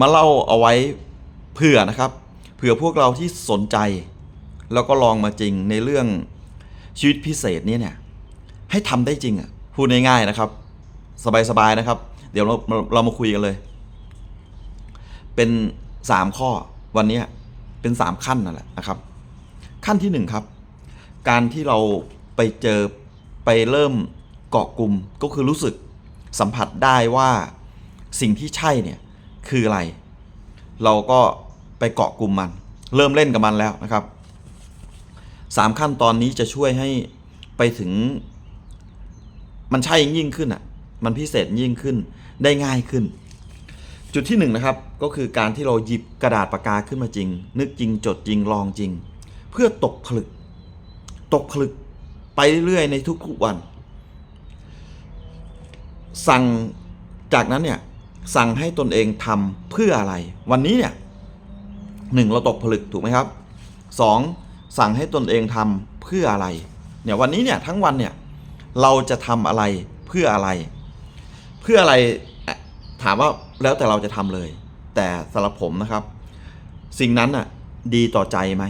มาเล่าเอาไว้เผื่อนะครับ เผื่อพวกเราที่สนใจ แล้วก็ลองมาจริงในเรื่องชีวิตพิเศษนี้เนี่ยให้ทำได้จริงอะพูดง่ายๆนะครับ สบายๆนะครับ เดี๋ยวเราเรามาคุยกันเลย เป็นสามข้อวันนี้เป็นสามขั้นนั่นแหละนะครับ ขั้นที่หนึ่งครับ การที่เราไปเจอไปเริ่มเกาะกลุ่มก็คือรู้สึกสัมผัสได้ว่าสิ่งที่ใช่เนี่ย คืออะไร เราก็ไปเกาะกลุ่มมัน เริ่มเล่นกับมันแล้วนะครับสามขั้นตอนนี้จะช่วยให้ไปถึง มันใช่ยิ่งขึ้นอะ มันพิเศษยิ่งขึ้นได้ง่ายขึ้น จุดที่หนึ่งนะครับก็คือการที่เราหยิบกระดาษปากกาขึ้นมาจริง นึกจริงจดจริงลองจริง เพื่อตกผลึก ตกผลึกไปเรื่อยๆในทุกๆวัน สั่งจากนั้นเนี่ย สั่งให้ตนเองทำเพื่ออะไร วันนี้เนี่ยหนึ่งเราตกผลึกถูกไหมครับสองสั่งให้ตนเองทำเพื่ออะไรเนี่ยวันนี้เนี่ยทั้งวันเนี่ยเราจะทำอะไรเพื่ออะไร เพื่ออะไรถามว่าแล้วแต่เราจะทำเลย แต่สำหรับผมนะครับ สิ่งนั้นน่ะดีต่อใจไหม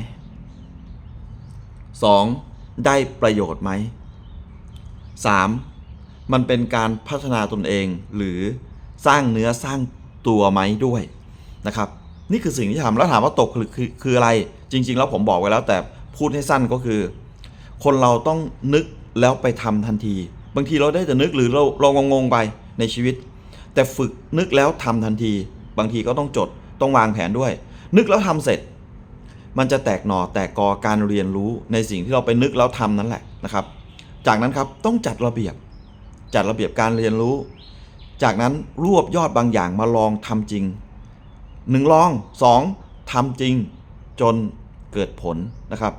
สองได้ประโยชน์ไหมสามมันเป็นการพัฒนาตนเองหรือ สร้างเนื้อสร้างตัวไหมด้วยนะครับ นี่คือสิ่งที่ทำแล้วถามว่าตกคือคืออะไร จริง ๆ แล้วผมบอกไว้แล้วแต่พูดให้สั้นก็คือ คนเราต้องนึกแล้วไปทำทันที บางทีเราได้แต่นึกหรือเราเรางงๆไปในชีวิต แต่ฝึกนึกแล้วทำทันที บางทีก็ต้องจดต้องวางแผนด้วย นึกแล้วทำเสร็จ มันจะแตกหน่อแตกกอการเรียนรู้ในสิ่งที่เราไปนึกแล้วทำนั่นแหละนะครับ จากนั้นครับต้องจัดระเบียบ จัดระเบียบการเรียนรู้ จากนั้นรวบยอดบางอย่างมาลองทำจริงหนึ่งลองสองทำจริงจนเกิดผลนะครับ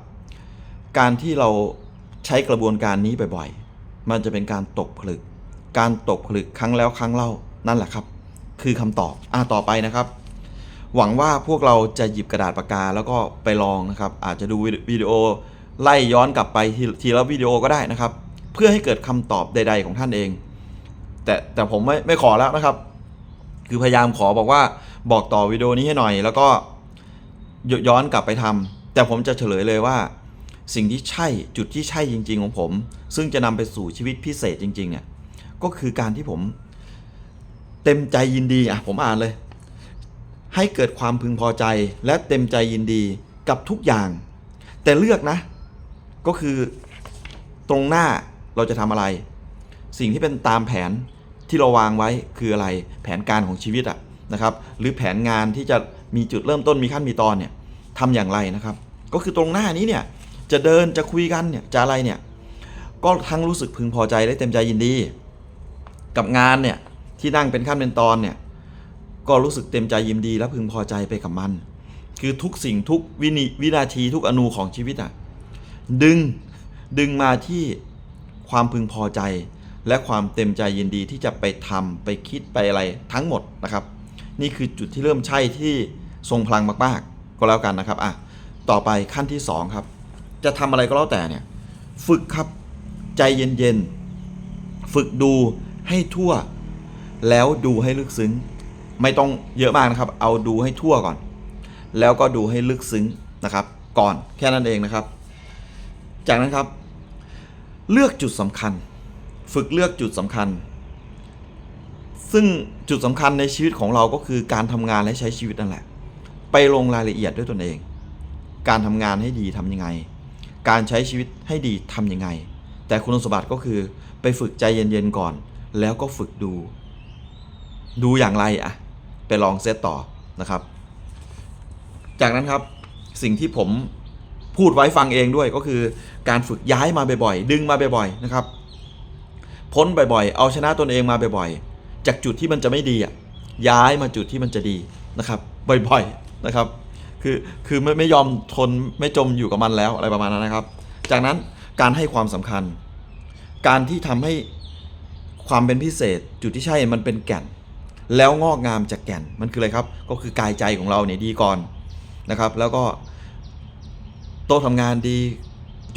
การที่เราใช้กระบวนการนี้บ่อยๆ มันจะเป็นการตกผลึก การตกผลึกครั้งแล้วครั้งเล่านั่นแหละครับ คือคำตอบอ่าต่อไปนะครับ หวังว่าพวกเราจะหยิบกระดาษปากกาแล้วก็ไปลองนะครับ อาจจะดูวิดีโอไล่ย้อนกลับไปทีละวิดีโอก็ได้นะครับ เพื่อให้เกิดคำตอบใด ๆ ของท่านเอง แต่แต่ผมไม่ไม่ขอแล้วนะครับ คือพยายามขอบอกว่าบอกต่อวิดีโอนี้ให้หน่อย แล้วก็ยย้อนกลับไปทำแต่ผมจะเฉลยเลยว่า สิ่งที่ใช่จุดที่ใช่จริง ๆ ของผม ซึ่งจะนำไปสู่ชีวิตพิเศษจริงๆเนี่ยก็คือการที่ผมเต็มใจยินดีอะผมอ่านเลย ให้เกิดความพึงพอใจและเต็มใจยินดีกับทุกอย่าง แต่เลือกนะ ก็คือตรงหน้าเราจะทำอะไร สิ่งที่เป็นตามแผน ที่เราวางไว้คืออะไรแผนการของชีวิตอะนะครับ หรือแผนงานที่จะมีจุดเริ่มต้นมีขั้นมีตอนเนี่ยทำอย่างไรนะครับ ก็คือตรงหน้านี้เนี่ยจะเดินจะคุยกันเนี่ยจะอะไรเนี่ยก็ทั้งรู้สึกพึงพอใจและเต็มใจยินดี กับงานเนี่ยที่นั่งเป็นขั้นเป็นตอนเนี่ยก็รู้สึกเต็มใจยินดี และพึงพอใจไปกับมัน คือทุกสิ่งทุกวินิวินาทีทุกอนูของชีวิตอะดึงดึงมาที่ความพึงพอใจ และความเต็มใจยินดีที่จะไปทำไปคิดไปอะไรทั้งหมดนะครับ นี่คือจุดที่เริ่มใช่ที่ทรงพลังมากๆ ก็แล้วกันนะครับอะต่อไปขั้นที่สองครับ จะทำอะไรก็แล้วแต่เนี่ยฝึกครับใจเย็นๆฝึกดูให้ทั่ว แล้วดูให้ลึกซึ้ง ไม่ต้องเยอะมากนะครับ เอาดูให้ทั่วก่อน แล้วก็ดูให้ลึกซึ้งนะครับ ก่อนแค่นั้นเองนะครับ จากนั้นครับ เลือกจุดสำคัญ ฝึกเลือกจุดสำคัญ ซึ่งจุดสำคัญในชีวิตของเราก็คือการทำงานและใช้ชีวิตนั่นแหละ ไปลงรายละเอียดด้วยตนเอง การทำงานให้ดีทำยังไง การใช้ชีวิตให้ดีทำยังไง แต่คุณสมบัติก็คือไปฝึกใจเย็นๆก่อน แล้วก็ฝึกดู ดูอย่างไรอะไปลองเซตต่อนะครับ จากนั้นครับสิ่งที่ผมพูดไว้ฟังเองด้วยก็คือการฝึกย้ายมาบ่อยๆ ดึงมาบ่อยๆ นะครับ พ้นบ่อยๆ เอาชนะตนเองมาบ่อยๆ จากจุดที่มันจะไม่ดีอะย้ายมาจุดที่มันจะดีนะครับบ่อยๆนะครับ คือคือไม่ไม่ยอมทนไม่จมอยู่กับมันแล้วอะไรประมาณนั้นนะครับ จากนั้นการให้ความสำคัญ การที่ทำให้ความเป็นพิเศษจุดที่ใช่มันเป็นแก่น แล้วงอกงามจากแก่นมันคืออะไรครับ ก็คือกายใจของเราเนี่ยดีก่อนนะครับ แล้วก็โต๊ะทำงานดี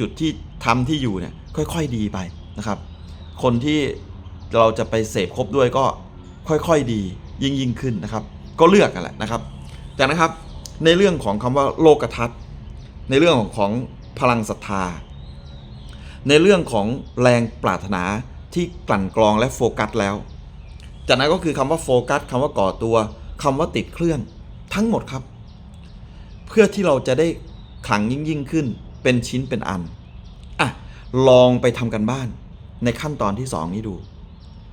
จุดที่ทำที่อยู่เนี่ยค่อย ๆ ดีไปนะครับ คนที่เราจะไปเสพครบด้วยก็ค่อยๆดียิ่งยิ่งขึ้นนะครับ ก็เลือกกันแหละนะครับ จากนั้นครับในเรื่องของคำว่าโลกทัศน์ ในเรื่องของของพลังศรัทธา ในเรื่องของแรงปรารถนาที่กลั่นกรองและโฟกัสแล้ว จากนั้นก็คือคำว่าโฟกัสคำว่าก่อตัวคำว่าติดเครื่องทั้งหมดครับ เพื่อที่เราจะได้ขังยิ่งยิ่งขึ้นเป็นชิ้นเป็นอันอะลองไปทำกันบ้าน ในขั้นตอนที่สองนี้ดู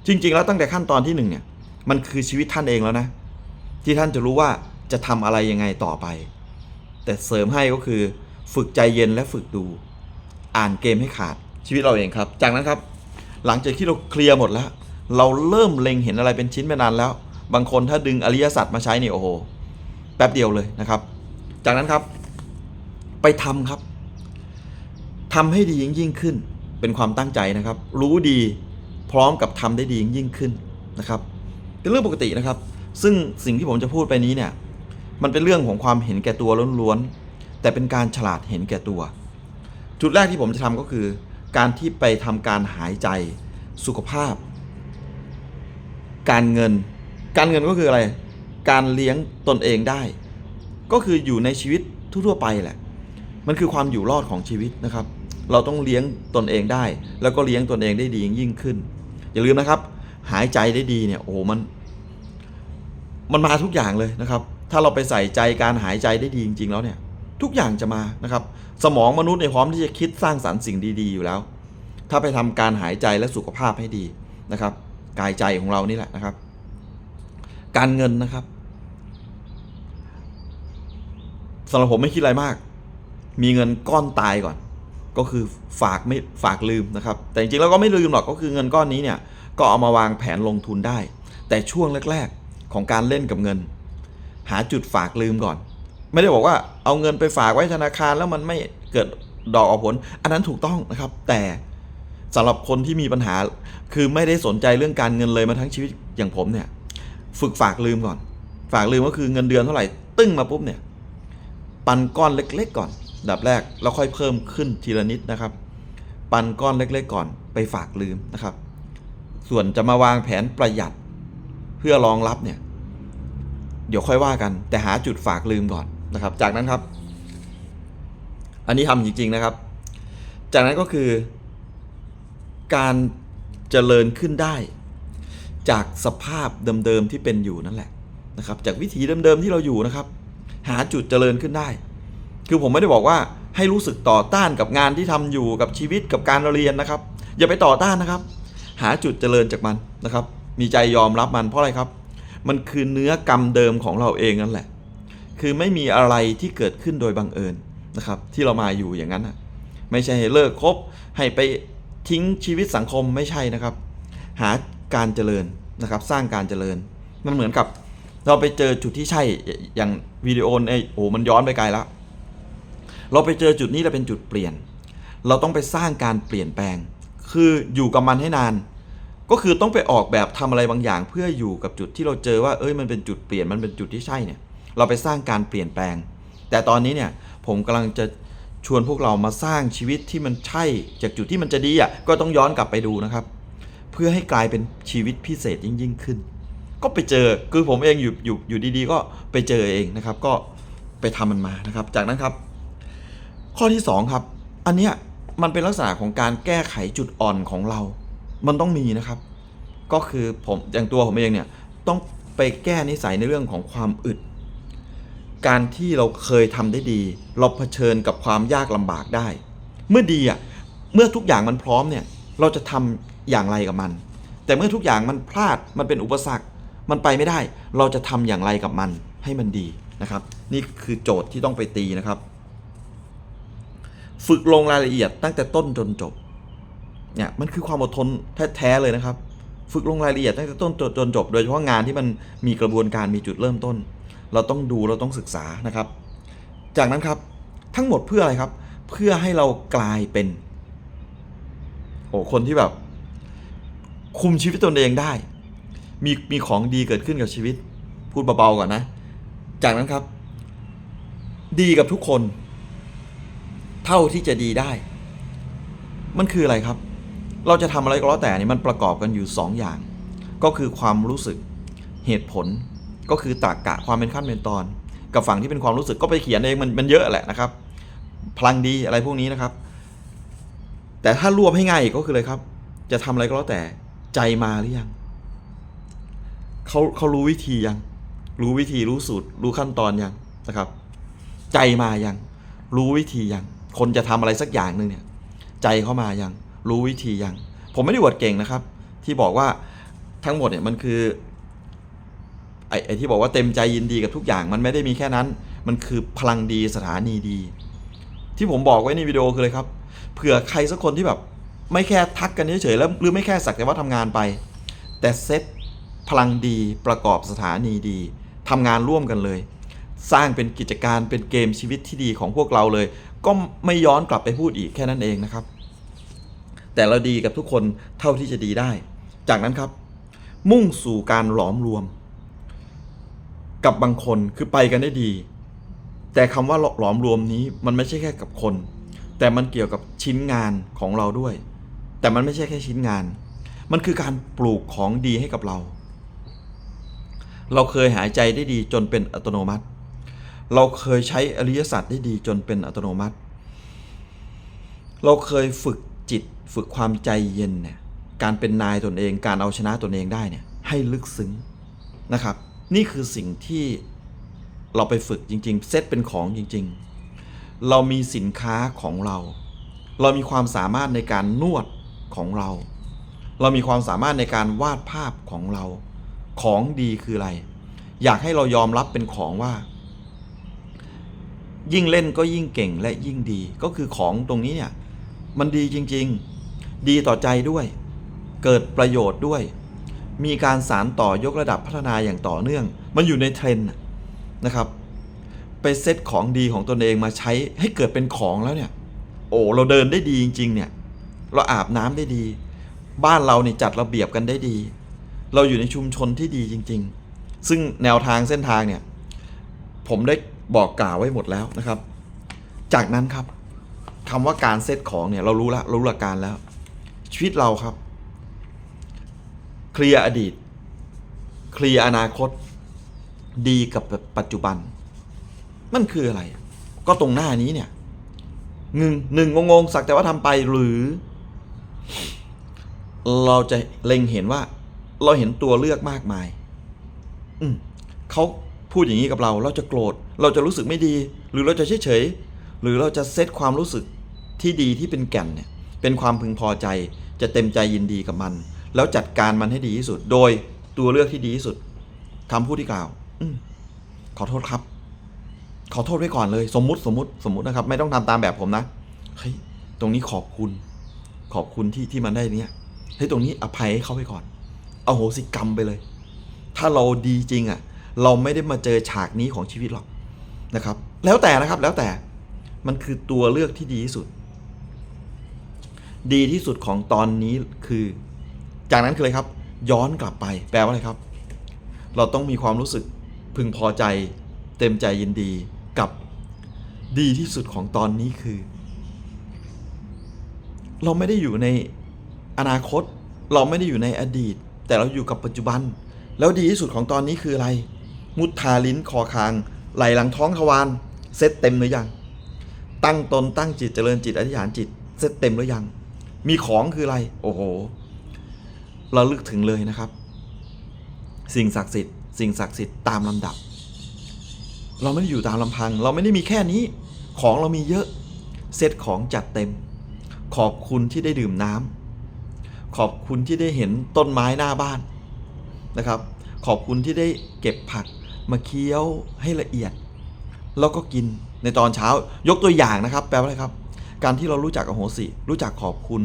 จริง ๆ แล้วตั้งแต่ขั้นตอนที่หนึ่งเนี่ยมันคือชีวิตท่านเองแล้วนะ ที่ท่านจะรู้ว่าจะทำอะไรยังไงต่อไป แต่เสริมให้ก็คือฝึกใจเย็นและฝึกดู อ่านเกมให้ขาดชีวิตเราเองครับ จากนั้นครับ หลังจากที่เราเคลียร์หมดแล้ว เราเริ่มเล็งเห็นอะไรเป็นชิ้นเป็นอันแล้ว บางคนถ้าดึงอริยสัจมาใช้นี่โอ้โหแป๊บเดียวเลยนะครับ จากนั้นครับ ไปทำครับทำให้ดียิ่งยิ่งขึ้น เป็นความตั้งใจนะครับ รู้ดีพร้อมกับทำได้ดียิ่งขึ้นนะครับเป็นเรื่องปกตินะครับ ซึ่งสิ่งที่ผมจะพูดไปนี้เนี่ยมันเป็นเรื่องของความเห็นแก่ตัวล้วนๆแต่เป็นการฉลาดเห็นแก่ตัว จุดแรกที่ผมจะทำก็คือ การที่ไปทำการหายใจสุขภาพ การเงิน การเงินก็คืออะไร การเลี้ยงตนเองได้ ก็คืออยู่ในชีวิตทั่วๆไปแหละ มันคือความอยู่รอดของชีวิตนะครับ เราต้องเลี้ยงตนเองได้ แล้วก็เลี้ยงตนเองได้ดียิ่งขึ้น อย่าลืมนะครับ หายใจได้ดีเนี่ยโอ้มัน มันมาทุกอย่างเลยนะครับ ถ้าเราไปใส่ใจการหายใจได้ดีจริงๆแล้วเนี่ย ทุกอย่างจะมานะครับ สมองมนุษย์ในยพร้อมที่จะคิดสร้างสรรค์สิ่งดี ๆ อยู่แล้ว ถ้าไปทำการหายใจและสุขภาพให้ดีนะครับ กายใจของเรานี่แหละนะครับ การเงินนะครับสำหรับผมไม่คิดอะไรมาก มีเงินก้อนตายก่อน ก็คือฝากไม่ฝากลืมนะครับ แต่จริงๆแล้วก็ไม่ลืมหรอกก็คือเงินก้อนนี้เนี่ยก็เอามาวางแผนลงทุนได้ แต่ช่วงแรก ๆ ของการเล่นกับเงิน หาจุดฝากลืมก่อน ไม่ได้บอกว่าเอาเงินไปฝากไว้ธนาคารแล้วมันไม่เกิดดอกออกผล อันนั้นถูกต้องนะครับ แต่สำหรับคนที่มีปัญหาคือไม่ได้สนใจเรื่องการเงินเลยมาทั้งชีวิตอย่างผมเนี่ย ฝึกฝากลืมก่อน ฝากลืมก็คือเงินเดือนเท่าไหร่ ตึ้งมาปุ๊บเนี่ย ปันก้อนเล็ก ๆ ก่อน ดับแรกแล้วค่อยเพิ่มขึ้นทีละนิดนะครับ ปันก้อนเล็กๆก่อนไปฝากลืมนะครับ ส่วนจะมาวางแผนประหยัดเพื่อรองรับเนี่ย เดี๋ยวค่อยว่ากัน แต่หาจุดฝากลืมก่อนนะครับ จากนั้นครับ อันนี้ทำจริง ๆนะครับ จากนั้นก็คือ การเจริญขึ้นได้ จากสภาพเดิมๆที่เป็นอยู่นั่นแหละนะครับ จากวิถีเดิมๆที่เราอยู่นะครับ หาจุดเจริญขึ้นได้ คือผมไม่ได้บอกว่าให้รู้สึกต่อต้านกับงานที่ทำอยู่กับชีวิตกับการเรียนนะครับ อย่าไปต่อต้านนะครับ หาจุดเจริญจากมันนะครับ มีใจยอมรับมันเพราะอะไรครับ มันคือเนื้อกรรมเดิมของเราเองนั่นแหละ คือไม่มีอะไรที่เกิดขึ้นโดยบังเอิญนะครับ ที่เรามาอยู่อย่างนั้นนะไม่ใช่ให้เลิกคบให้ไปทิ้งชีวิตสังคมไม่ใช่นะครับ หาการเจริญนะครับ สร้างการเจริญมันเหมือนกับ เราไปเจอจุดที่ใช่อย่างวิดีโอในโอ้มันย้อนไปไกลแล้ว เราไปเจอจุดนี้แล้วเป็นจุดเปลี่ยน เราต้องไปสร้างการเปลี่ยนแปลง คืออยู่กับมันให้นาน ก็คือต้องไปออกแบบทำอะไรบางอย่าง เพื่ออยู่กับจุดที่เราเจอว่า เอ้ยมันเป็นจุดเปลี่ยนมันเป็นจุดที่ใช่เนี่ยเราไปสร้างการเปลี่ยนแปลง แต่ตอนนี้เนี่ยผมกำลังจะชวนพวกเรามาสร้างชีวิตที่มันใช่ จากจุดที่มันจะดีอะก็ต้องย้อนกลับไปดูนะครับ เพื่อให้กลายเป็นชีวิตพิเศษยิ่งยิ่งขึ้น ก็ไปเจอคือผมเองอยู่อยู่อยู่ดีๆ ก็ไปเจอเองนะครับ ก็ไปทำมันมานะครับ จากนั้นครับ ข้อที่สองครับ อันเนี้ยมันเป็นลักษณะของการแก้ไขจุดอ่อนของเรา มันต้องมีนะครับ ก็คือผมอย่างตัวผมเองเนี่ยต้องไปแก้นิสัยในเรื่องของความอึด การที่เราเคยทำได้ดี เราเผชิญกับความยากลำบากได้ เมื่อดีอะเมื่อทุกอย่างมันพร้อมเนี่ยเราจะทำอย่างไรกับมัน แต่เมื่อทุกอย่างมันพลาดมันเป็นอุปสรรค มันไปไม่ได้ เราจะทำอย่างไรกับมันให้มันดีนะครับ นี่คือโจทย์ที่ต้องไปตีนะครับ ฝึกลงรายละเอียดตั้งแต่ต้นจนจบเนี่ยมันคือความอดทนแท้ๆเลยนะครับ ฝึกลงรายละเอียดตั้งแต่ต้นจนจบ โดยเฉพาะงานที่มันมีกระบวนการมีจุดเริ่มต้น เราต้องดูเราต้องศึกษานะครับ จากนั้นครับทั้งหมดเพื่ออะไรครับ เพื่อให้เรากลายเป็นโอ้คนที่แบบ คุมชีวิตตนเองได้ มีมีของดีเกิดขึ้นกับชีวิต พูดเบาๆก่อนนะ จากนั้นครับ ดีกับทุกคน เท่าที่จะดีได้ มันคืออะไรครับ เราจะทำอะไรก็แล้วแต่นี่มันประกอบกันอยู่2ออย่าง ก็คือความรู้สึกเหตุผล ก็คือตรรกะความเป็นขั้นเป็นตอน กับฝั่งที่เป็นความรู้สึกก็ไปเขียนเองมันมันเยอะแหละนะครับ พลังดีอะไรพวกนี้นะครับ แต่ถ้ารวบให้ง่ายกก็คือเลยครับ จะทำอะไรก็แล้วแต่ใจมาหรือยังเขาเขารู้วิธียัง รู้วิธีรู้สูตร รู้ขั้นตอนยังนะครับ ใจมายัง รู้วิธียัง คนจะทำอะไรสักอย่างหนึ่งเนี่ย ใจเข้ามายัง รู้วิธียัง ผมไม่ได้อวดเก่งนะครับ ที่บอกว่าทั้งหมดเนี่ยมันคือไอ้ไอที่บอกว่าเต็มใจยินดีกับทุกอย่างมันไม่ได้มีแค่นั้น มันคือพลังดีสถานีดี ที่ผมบอกไว้ในวิดีโอคือเลยครับเผื่อใครสักคนที่แบบไม่แค่ทักกันเฉยๆแล้วหรือไม่แค่สักแต่ว่าทำงานไป แต่เซตพลังดีประกอบสถานีดีทำงานร่วมกันเลย สร้างเป็นกิจการเป็นเกมชีวิตที่ดีของพวกเราเลย ก็ไม่ย้อนกลับไปพูดอีกแค่นั้นเองนะครับ แต่เราดีกับทุกคนเท่าที่จะดีได้ จากนั้นครับ มุ่งสู่การหลอมรวม กับบางคนคือไปกันได้ดี แต่คำว่าหลอมรวมนี้มันไม่ใช่แค่กับคน แต่มันเกี่ยวกับชิ้นงานของเราด้วย แต่มันไม่ใช่แค่ชิ้นงาน มันคือการปลูกของดีให้กับเรา เราเคยหายใจได้ดีจนเป็นอัตโนมัติ เราเคยใช้อริยสัจได้ดีจนเป็นอัตโนมัติ เราเคยฝึกจิตฝึกความใจเย็นเนี่ยการเป็นนายตนเอง การเอาชนะตนเองได้เนี่ยให้ลึกซึ้งนะครับ นี่คือสิ่งที่เราไปฝึกจริง ๆ เซตเป็นของจริง ๆ เรามีสินค้าของเรา เรามีความสามารถในการนวดของเรา เรามีความสามารถในการวาดภาพของเรา ของดีคืออะไร อยากให้เรายอมรับเป็นของว่า ยิ่งเล่นก็ยิ่งเก่งและยิ่งดี ก็คือของตรงนี้เนี่ยมันดีจริงๆ ดีต่อใจด้วย เกิดประโยชน์ด้วย มีการสารต่อยกระดับพัฒนาอย่างต่อเนื่อง มันอยู่ในเทรนด์นะครับ ไปเซตของดีของตนเองมาใช้ให้เกิดเป็นของแล้วเนี่ย โอ้เราเดินได้ดีจริง ๆ เนี่ย เราอาบน้ำได้ดี บ้านเราเนี่ยจัดระเบียบกันได้ดี เราอยู่ในชุมชนที่ดีจริง ๆ ซึ่งแนวทางเส้นทางเนี่ย ผมได้ บอกกล่าวไว้หมดแล้วนะครับ จากนั้นครับคำว่าการเซตของเนี่ยเรารู้ละรู้หลักการแล้ว ชีวิตเราครับ เคลียร์อดีต เคลียร์อนาคต ดีกับปัจจุบัน มันคืออะไร ก็ตรงหน้านี้เนี่ยหนึ่งหนึ่งงงๆสักแต่ว่าทำไปหรือ เราจะเล็งเห็นว่า เราเห็นตัวเลือกมากมาย อืมเขา พูดอย่างนี้กับเราเราจะโกรธ เราจะรู้สึกไม่ดี หรือเราจะเฉยเฉยๆหรือเราจะเซตความรู้สึกที่ดีที่เป็นแก่นเนี่ยเป็นความพึงพอใจ จะเต็มใจยินดีกับมัน แล้วจัดการมันให้ดีที่สุด โดยตัวเลือกที่ดีที่สุดคำพูดที่กล่าวอืขอโทษครับ ขอโทษไว้ก่อนเลย สมมุติสมมุติสมมุตินะครับ ไม่ต้องทำตามแบบผมนะเฮ้ยตรงนี้ขอบคุณ ขอบคุณที่ที่มันได้เนี่ยเฮ้ยตรงนี้อภัยให้เขาไปก่อน เอาโหสิกรรมไปเลย ถ้าเราดีจริงอะ่ะ เราไม่ได้มาเจอฉากนี้ของชีวิตหรอกนะครับ แล้วแต่นะครับแล้วแต่มันคือตัวเลือกที่ดีที่สุด ดีที่สุดของตอนนี้คือ จากนั้นคืออะไรครับ ย้อนกลับไปแปลว่าอะไรครับ เราต้องมีความรู้สึกพึงพอใจ เต็มใจยินดีกับดีที่สุดของตอนนี้คือ เราไม่ได้อยู่ในอนาคต เราไม่ได้อยู่ในอดีต แต่เราอยู่กับปัจจุบัน แล้วดีที่สุดของตอนนี้คืออะไร มุทาลิ้นคอคาง ไหลหลังท้องทวารเซตเต็มหรือยัง ตั้งตนตั้งจิตเจริญจิตอธิษฐานจิต เซตเต็มหรือยัง มีของคืออะไร โอ้โหเราลึกถึงเลยนะครับ สิ่งศักดิ์สิทธิ์สิ่งศักดิ์สิทธิ์ตามลำดับ เราไม่ได้อยู่ตามลำพัง เราไม่ได้มีแค่นี้ ของเรามีเยอะ เซตของจัดเต็ม ขอบคุณที่ได้ดื่มน้ำขอบคุณที่ได้เห็นต้นไม้หน้าบ้านนะครับ ขอบคุณที่ได้เก็บผัก มาเคี้ยวให้ละเอียด แล้วก็กินในตอนเช้ายกตัวอย่างนะครับ แปลว่าอะไรครับ การที่เรารู้จักอโหสิ รู้จักขอบคุณ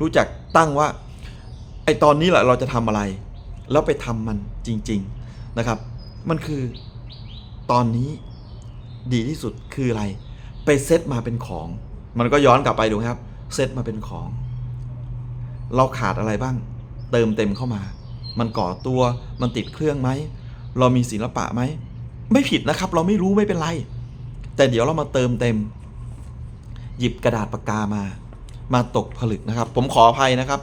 รู้จักตั้งว่าไอตอนนี้แหละเราจะทำอะไร แล้วไปทำมันจริง ๆนะครับ มันคือตอนนี้ดีที่สุดคืออะไร ไปเซตมาเป็นของ มันก็ย้อนกลับไปดูครับเซตมาเป็นของ เราขาดอะไรบ้าง เติมเต็มเข้ามา มันก่อตัวมันติดเครื่องไหม เรามีศิลปะไหม ไม่ผิดนะครับ เราไม่รู้ไม่เป็นไร แต่เดี๋ยวเรามาเติมเต็ม หยิบกระดาษปากกามา มาตกผลึกนะครับ ผมขออภัยนะครับ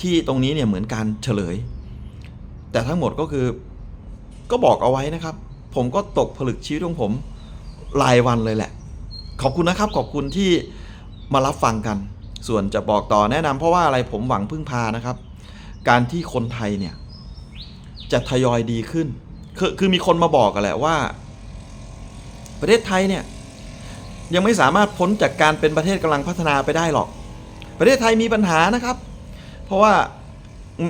ที่ตรงนี้เนี่ยเหมือนการเฉลย แต่ทั้งหมดก็คือ ก็บอกเอาไว้นะครับ ผมก็ตกผลึกชีวิตของผมรายวันเลยแหละ ขอบคุณนะครับ ขอบคุณที่มารับฟังกัน ส่วนจะบอกต่อแนะนำเพราะว่าอะไรผมหวังพึ่งพานะครับ การที่คนไทยเนี่ยจะทยอยดีขึ้น คือคือมีคนมาบอกกันแหละว่า ประเทศไทยเนี่ย ยังไม่สามารถพ้นจากการเป็นประเทศกำลังพัฒนาไปได้หรอก ประเทศไทยมีปัญหานะครับ เพราะว่า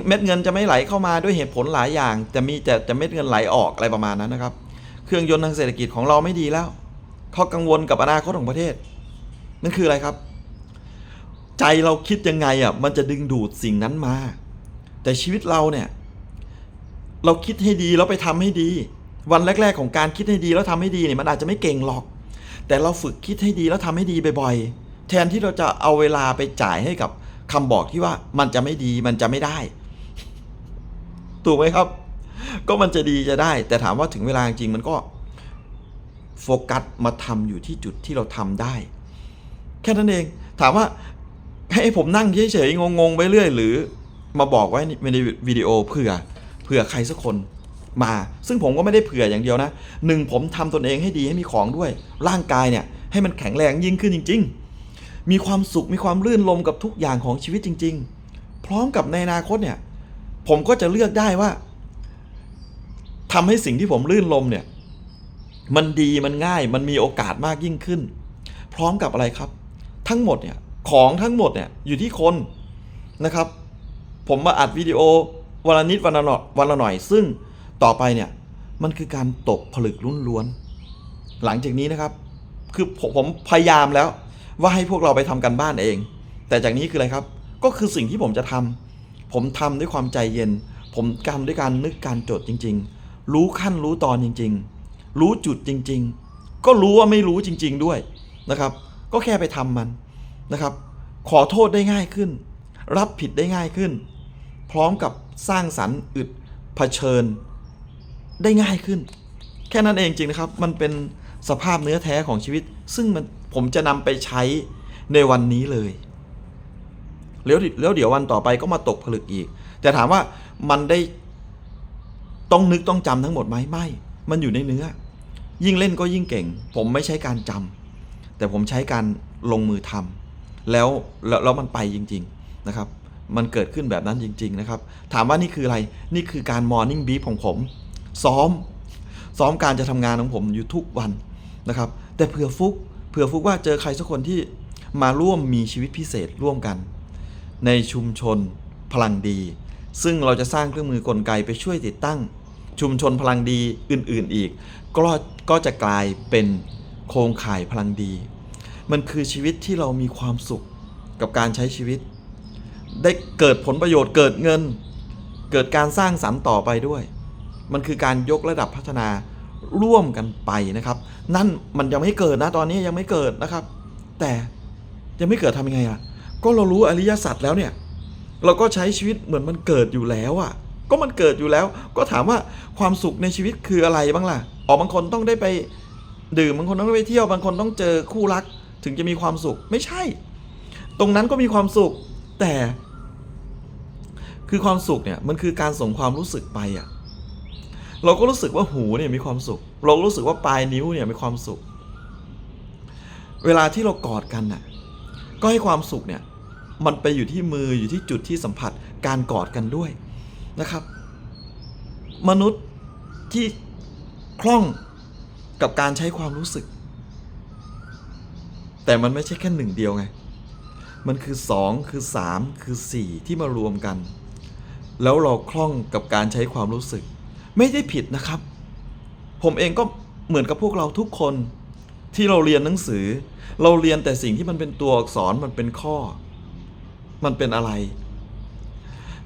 เม็ดเงินจะไม่ไหลเข้ามาด้วยเหตุผลหลายอย่าง จะมีแต่จะเม็ดเงินไหลออกอะไรประมาณนั้นนะครับ เครื่องยนต์ทางเศรษฐกิจของเราไม่ดีแล้วเขากังวลกับอนาคตของประเทศ นั่นคืออะไรครับ ใจเราคิดยังไงอะมันจะดึงดูดสิ่งนั้นมา แต่ชีวิตเราเนี่ย เราคิดให้ดีแล้วไปทำให้ดี วันแรก ๆ ของการคิดให้ดีแล้วทำให้ดีเนี่ยมันอาจจะไม่เก่งหรอก แต่เราฝึกคิดให้ดีแล้วทำให้ดีบ่อยๆ แทนที่เราจะเอาเวลาไปจ่ายให้กับคำบอกที่ว่ามันจะไม่ดีมันจะไม่ได้ ถูกไหมครับ ก็มันจะดีจะได้ แต่ถามว่าถึงเวลาจริงมันก็โฟกัสมาทำอยู่ที่จุดที่เราทำได้ แค่นั้นเองถามว่าให้ผมนั่งเฉยๆงงๆไปเรื่อยหรือ มาบอกไว้ในวิดีโอเผื่อ เผื่อใครสักคนมา ซึ่งผมก็ไม่ได้เผื่ออย่างเดียวนะหนึ่งผมทำตนเองให้ดีให้มีของด้วย ร่างกายเนี่ยให้มันแข็งแรงยิ่งขึ้นจริง ๆ มีความสุขมีความลื่นลมกับทุกอย่างของชีวิตจริง ๆ พร้อมกับในอนาคตเนี่ยผมก็จะเลือกได้ว่าทำให้สิ่งที่ผมลื่นลมเนี่ย มันดีมันง่ายมันมีโอกาสมากยิ่งขึ้น พร้อมกับอะไรครับ ทั้งหมดเนี่ยของทั้งหมดเนี่ยอยู่ที่คนนะครับ ผมมาอัดวิดีโอ วันละนิดวันละหน่อยวันละหน่อย ซึ่งต่อไปเนี่ยมันคือการตกผลึกลุ้นล้วน หลังจากนี้นะครับ คือผมผมพยายามแล้ว ว่าให้พวกเราไปทำกันบ้านเอง แต่จากนี้คืออะไรครับ ก็คือสิ่งที่ผมจะทำผมทำด้วยความใจเย็น ผมทำด้วยการนึกการจดจริง ๆ รู้ขั้นรู้ตอนจริง ๆ รู้จุดจริง ๆ ก็รู้ว่าไม่รู้จริง ๆ ด้วยนะครับ ก็แค่ไปทำมันนะครับ ขอโทษได้ง่ายขึ้น รับผิดได้ง่ายขึ้น พร้อมกับ สร้างสรรค์อึดเผชิญ ได้ง่ายขึ้น แค่นั้นเองจริงนะครับ มันเป็นสภาพเนื้อแท้ของชีวิต ซึ่งมันผมจะนำไปใช้ในวันนี้เลยแล้วแล้วเดี๋ยววันต่อไปก็มาตกผลึกอีก แต่ถามว่ามันได้ต้องนึกต้องจำทั้งหมดไหมไม่ มันอยู่ในเนื้อ ยิ่งเล่นก็ยิ่งเก่ง ผมไม่ใช้การจำแต่ผมใช้การลงมือทำแล้วแล้วแล้วมันไปจริง ๆนะครับ มันเกิดขึ้นแบบนั้นจริง ๆ นะครับ ถามว่านี่คืออะไรนี่คือการ Morning Beep ของผม ซ้อม ซ้อมการจะทำงานของผมอยู่ทุกวันนะครับ แต่เผื่อฟุกเผื่อฟุกว่าเจอใครสักคนที่มาร่วมมีชีวิตพิเศษร่วมกัน ในชุมชนพลังดี ซึ่งเราจะสร้างเครื่องมือกลไกไปช่วยติดตั้ง ชุมชนพลังดีอื่น ๆ อีก ก็ก็จะกลายเป็นโครงข่ายพลังดี มันคือชีวิตที่เรามีความสุขกับการใช้ชีวิต ได้เกิดผลประโยชน์เกิดเงิน เกิดการสร้างสรรค์ต่อไปด้วย มันคือการยกระดับพัฒนาร่วมกันไปนะครับ นั่นมันยังไม่เกิดนะตอนนี้ยังไม่เกิดนะครับ แต่ยังไม่เกิดทำยังไงล่ะ ก็เรารู้อริยสัจแล้วเนี่ย เราก็ใช้ชีวิตเหมือนมันเกิดอยู่แล้วอะ่ะ ก็มันเกิดอยู่แล้ว ก็ถามว่าความสุขในชีวิตคืออะไรบ้างล่ะอ๋อบางคนต้องได้ไปดื่มบางคนต้องไปเที่ยวบางคนต้องเจอคู่รัก ถึงจะมีความสุขไม่ใช่ ตรงนั้นก็มีความสุข แต่ คือความสุขเนี่ยมันคือการส่งความรู้สึกไปอะ่ะเราก็รู้สึกว่าหูเนี่ยมีความสุข เรารู้สึกว่าปลายนิ้วเนี่ยมีความสุข เวลาที่เรากอดกันน่ะก็ให้ความสุขเนี่ยมันไปอยู่ที่มืออยู่ที่จุดที่สัมผัสการกอดกันด้วยนะครับ มนุษย์ที่คล่องกับการใช้ความรู้สึก แต่มันไม่ใช่แค่หนึ่งเดียวไง มันคือสองคือสามคือสี่ที่มารวมกัน แล้วเราคล่องกับการใช้ความรู้สึก ไม่ได้ผิดนะครับ ผมเองก็เหมือนกับพวกเราทุกคนที่เราเรียนหนังสือ เราเรียนแต่สิ่งที่มันเป็นตัวอักษรมันเป็นข้อ มันเป็นอะไร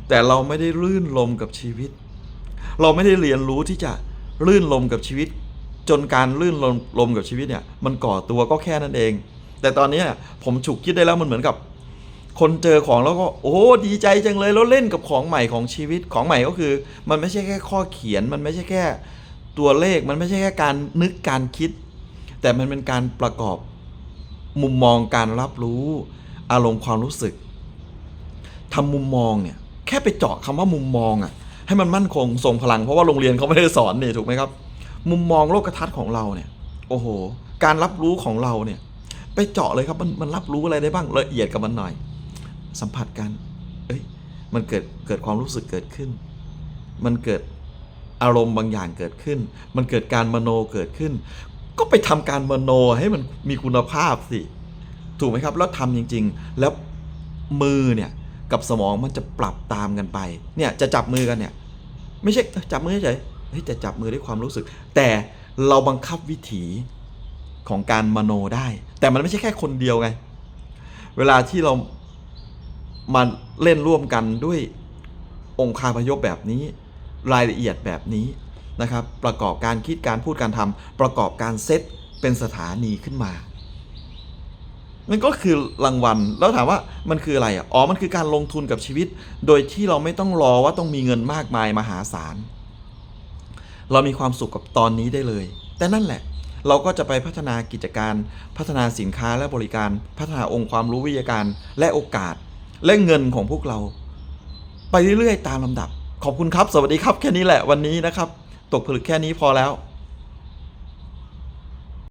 แต่เราไม่ได้ลื่นลมกับชีวิต เราไม่ได้เรียนรู้ที่จะลื่นลมกับชีวิต จนการลื่นลมลมกับชีวิตเนี่ย มันก่อตัวก็แค่นั้นเอง แต่ตอนนี้ผมฉุกคิดได้แล้วมันเหมือนกับ คนเจอของแล้วก็โอ้ดีใจจังเลยแล้วเล่นกับของใหม่ของชีวิตของใหม่ก็คือ มันไม่ใช่แค่ข้อเขียน มันไม่ใช่แค่ตัวเลขมันไม่ใช่แค่การนึกการคิด แต่มันเป็นการประกอบมุมมองการรับรู้อารมณ์ความรู้สึกทำมุมมองเนี่ยแค่ไปเจาะคำว่ามุมมองอะให้มันมั่นคงทรงพลังเพราะว่าโรงเรียนเขาไม่ได้สอนนี่ถูกไหมครับ มุมมองโลกทัศน์ของเราเนี่ยโอ้โห การรับรู้ของเราเนี่ยไปเจาะเลยครับมันมันรับรู้อะไรได้บ้างละเอียดกับมันหน่อย สัมผัสกัน เอ้ย มันเกิดเกิดความรู้สึกเกิดขึ้น มันเกิดอารมณ์บางอย่างเกิดขึ้น มันเกิดการมโนเกิดขึ้น ก็ไปทำการมโนให้มันมีคุณภาพสิ ถูกไหมครับ แล้วทำจริง ๆ แล้วมือเนี่ยกับสมองมันจะปรับตามกันไป เนี่ยจะจับมือกันเนี่ย ไม่ใช่จับมือเฉยๆเฮ้ยแต่จับมือด้วยความรู้สึก แต่เราบังคับวิถีของการมโนได้ แต่มันไม่ใช่แค่คนเดียวไง เวลาที่เรา มาเล่นร่วมกันด้วยองค์คาพยพแบบนี้ รายละเอียดแบบนี้นะครับ ประกอบการคิดการพูดการทำประกอบการเซตเป็นสถานีขึ้นมานั่นก็คือรางวัล แล้วถามว่ามันคืออะไรอะ อ๋อ มันคือการลงทุนกับชีวิต โดยที่เราไม่ต้องรอว่าต้องมีเงินมากมายมหาศาล เรามีความสุขกับตอนนี้ได้เลย แต่นั่นแหละ เราก็จะไปพัฒนากิจการ พัฒนาสินค้าและบริการ พัฒนาองค์ความรู้วิทยาการ และโอกาส และเงินของพวกเรา ไปเรื่อยๆตามลำดับ ขอบคุณครับ สวัสดีครับแค่นี้แหละวันนี้นะครับ ตกผลึกแค่นี้พอแล้ว